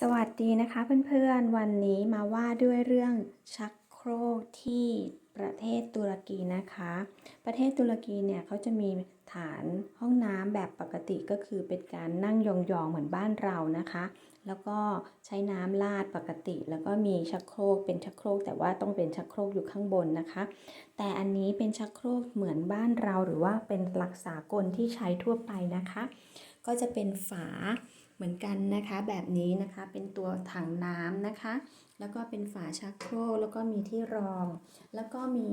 สวัสดีนะคะเพื่อนๆ วันนี้มาว่าด้วยเรื่องชักโครกที่ประเทศตุรกีนะคะ ประเทศตุรกีเนี่ยเขาจะมีฐานห้องน้ำแบบปกติก็คือเป็นการนั่งยองๆเหมือนบ้านเรานะคะ แล้วก็ใช้น้ำลาดปกติ แล้วก็มีชักโครกเป็นชักโครก แต่ว่าต้องเป็นชักโครกอยู่ข้างบนนะคะ แต่อันนี้เป็นชักโครกเหมือนบ้านเราหรือว่าเป็นหลักสากลที่ใช้ทั่วไปนะคะ ก็จะเป็นฝา เหมือนกันนะคะแบบนี้นะคะเป็นตัวถังน้ำนะคะ แล้วก็เป็นฝาชักโครกแล้วก็มีที่รอง แล้วก็มี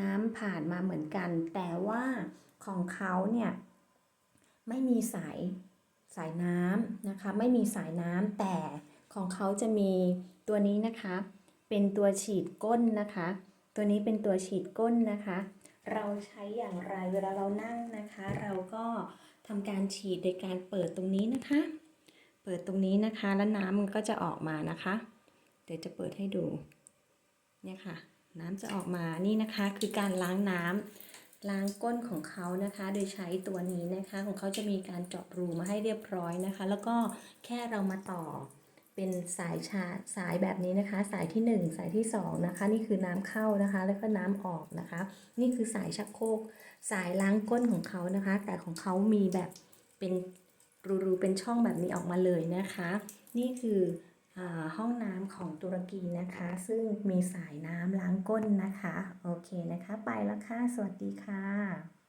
น้ำผ่านมาเหมือนกัน แต่ว่าของเขาเนี่ยไม่มีสายสายน้ำนะคะ ไม่มีสายน้ำแต่ของเขาจะมีตัวนี้นะคะ เป็นตัวฉีดก้นนะคะ ตัวนี้เป็นตัวฉีดก้นนะคะ เราใช้อย่างไรเวลาเรานั่งนะคะ เราก็ทำการฉีดโดยการเปิดตรงนี้นะคะ เปิดตรงนี้นะคะ แล้วน้ำมันก็จะออกมานะคะ เดี๋ยวจะเปิดให้ดู เนี่ยค่ะ น้ำจะออกมา นี่นะคะ คือการล้างน้ำล้างก้นของเขานะคะ โดยใช้ตัวนี้นะคะ ของเขาจะมีการเจาะรูมาให้เรียบร้อยนะคะ แล้วก็แค่เรามาต่อเป็นสายชาสายแบบนี้นะคะ สายที่ 1 สายที่ 2 นะคะ นี่คือน้ำเข้านะคะ แล้วก็น้ำออกนะคะ นี่คือสายชักโครกสายล้างก้นของเขานะคะ แต่ของเขามีแบบเป็น รูๆเป็นช่องแบบนี้ออกมาเลยนะคะ นี่คืออห้องน้ำของตุรกีนะคะ ซึ่งมีสายน้ำล้างก้นนะคะ โอเคนะคะ ไปแล้วค่ะ สวัสดีค่ะ